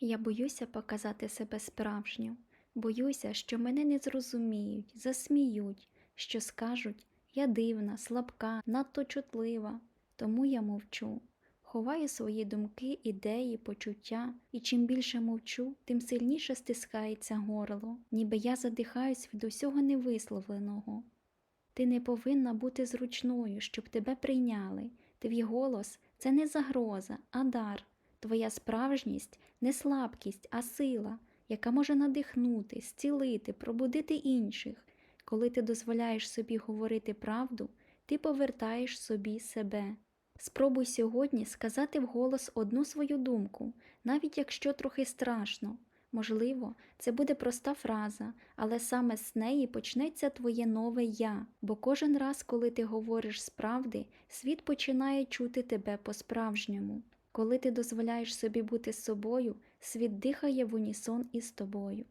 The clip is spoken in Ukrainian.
Я боюся показати себе справжню, боюся, що мене не зрозуміють, засміють, що скажуть я дивна, слабка, надто чутлива, тому я мовчу. Ховаю свої думки, ідеї, почуття, і чим більше мовчу, тим сильніше стискається горло, ніби я задихаюсь від усього невисловленого. Ти не повинна бути зручною, щоб тебе прийняли. Твій голос це не загроза, а дар. Твоя справжність не слабкість, а сила, яка може надихнути, зцілити, пробудити інших. Коли ти дозволяєш собі говорити правду, ти повертаєш собі себе. Спробуй сьогодні сказати вголос одну свою думку, навіть якщо трохи страшно. Можливо, це буде проста фраза, але саме з неї почнеться твоє нове я, бо кожен раз, коли ти говориш з правди, світ починає чути тебе по-справжньому. Коли ти дозволяєш собі бути собою, світ дихає в унісон із тобою.